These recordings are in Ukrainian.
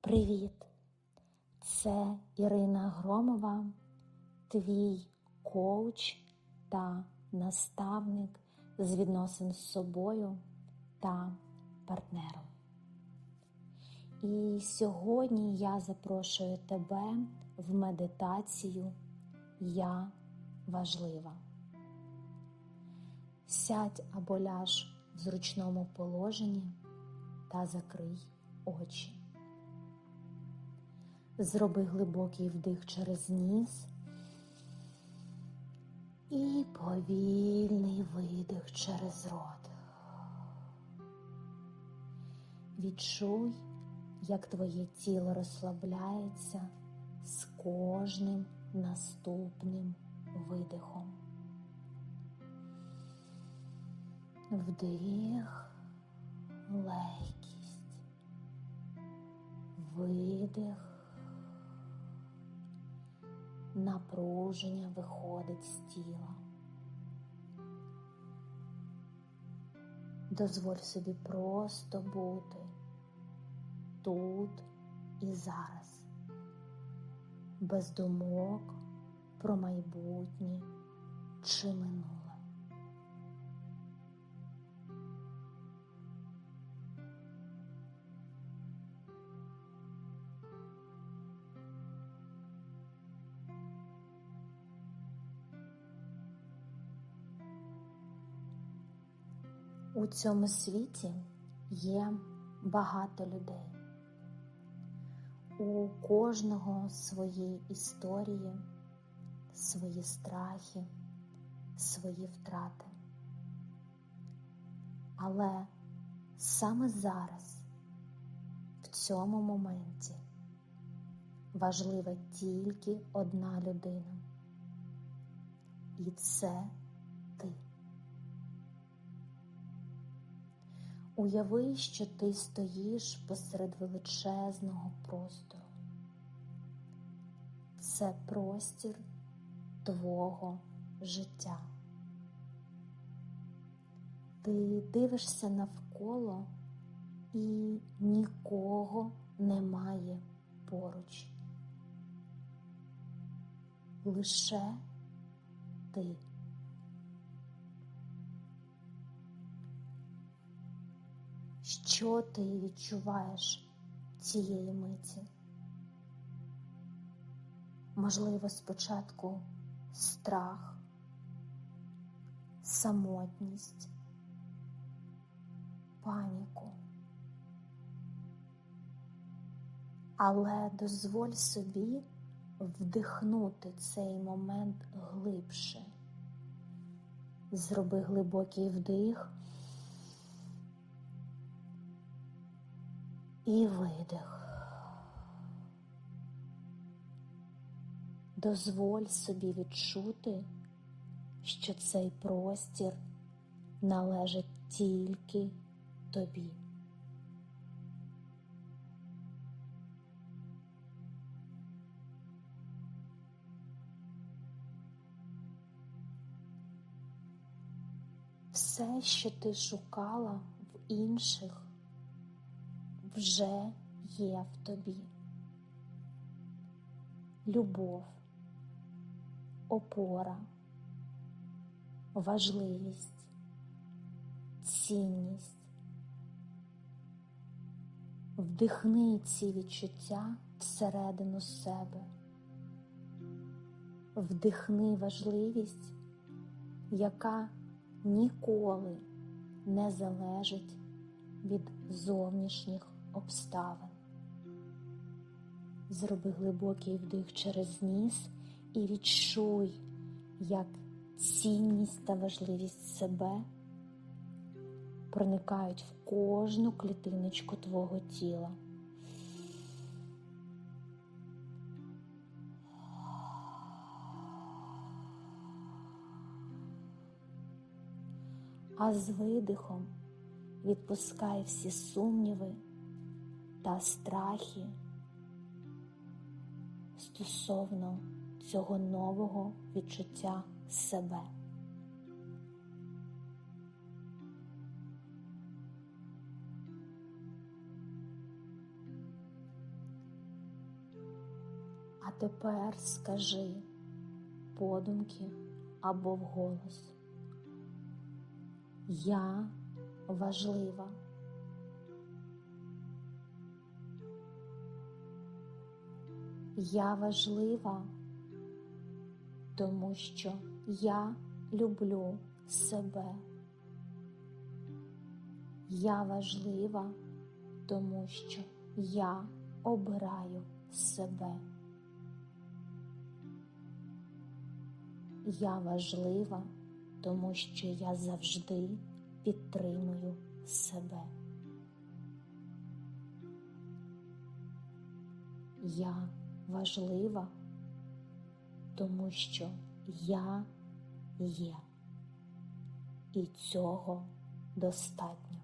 Привіт! Це Ірина Громова, твій коуч та наставник з відносин з собою та партнером. І сьогодні я запрошую тебе в медитацію Я важлива. Сядь або ляж в зручному положенні та закрий очі. Зроби глибокий вдих через ніс і повільний видих через рот. Відчуй, як твоє тіло розслабляється з кожним наступним видихом. Вдих, легкість, видих. Напруження виходить з тіла. Дозволь собі просто бути тут і зараз, без думок про майбутнє чи минуле. У цьому світі є багато людей. У кожного свої історії, свої страхи, свої втрати. Але саме зараз, в цьому моменті, важлива тільки одна людина. І це ти. Уяви, що ти стоїш посеред величезного простору. Це простір твого життя. Ти дивишся навколо і нікого немає поруч. Лише ти. Що ти відчуваєш цієї миті? Можливо, спочатку страх, самотність, паніку. Але дозволь собі вдихнути цей момент глибше. Зроби глибокий вдих. І видих. Дозволь собі відчути, що цей простір належить тільки тобі. Все, що ти шукала в інших, вже є в тобі. Любов, опора, важливість, цінність. Вдихни ці відчуття всередину себе, вдихни важливість, яка ніколи не залежить від зовнішніх обставин. Зроби глибокий вдих через ніс і відчуй, як цінність та важливість себе проникають в кожну клітиночку твого тіла. А з видихом відпускай всі сумніви та страхи стосовно цього нового відчуття себе. А тепер скажи подумки або вголос. Я важлива. Я важлива, тому що я люблю себе. Я важлива, тому що я обираю себе. Я важлива, тому що я завжди підтримую себе. Я важлива, тому що я є, і цього достатньо.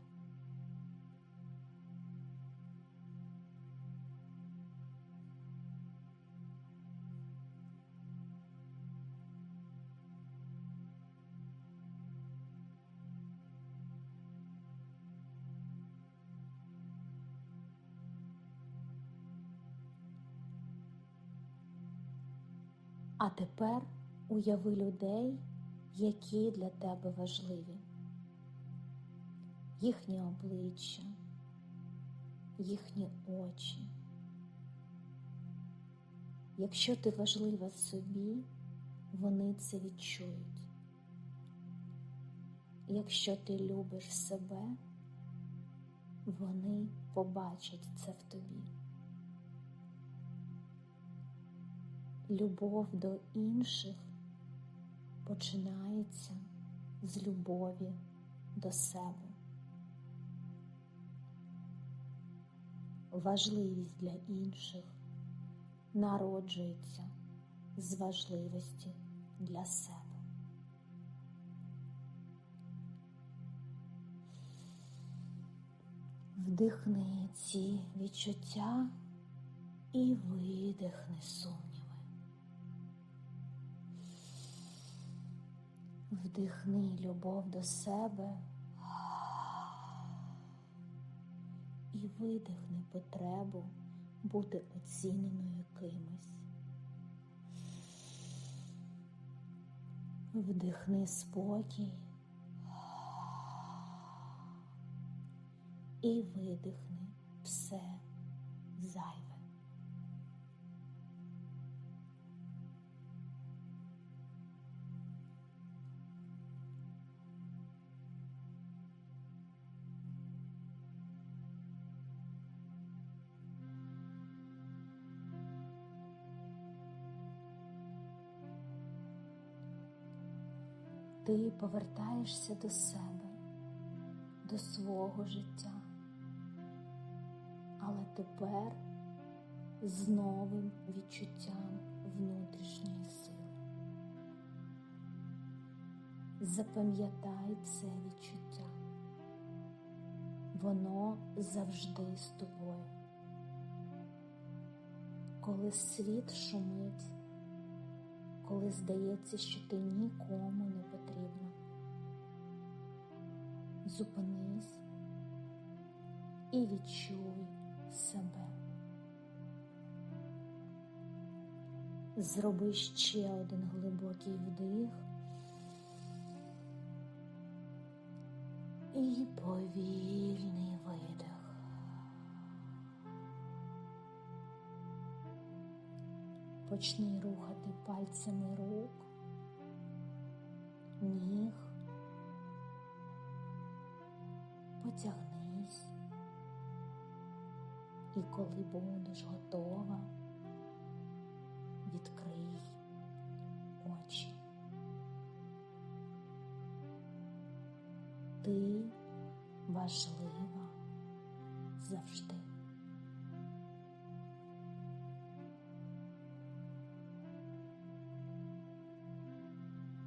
А тепер уяви людей, які для тебе важливі, їхні обличчя, їхні очі. Якщо ти важлива собі, вони це відчують. Якщо ти любиш себе, вони побачать це в тобі. Любов до інших починається з любові до себе. Важливість для інших народжується з важливості для себе. Вдихни ці відчуття і видихни сумніви. Вдихни любов до себе і видихни потребу бути оціненою кимось. Вдихни спокій і видихни все зайве. Ти повертаєшся до себе, до свого життя, але тепер з новим відчуттям внутрішньої сили. Запам'ятай це відчуття, воно завжди з тобою. Коли світ шумить, коли здається, що ти нікому не потрібна. Зупинись і відчуй себе. Зроби ще один глибокий вдих і повільний видих. Почни рухати пальцями рук, ніг, потягнись, і коли будеш готова, відкрий очі. Ти важлива завжди.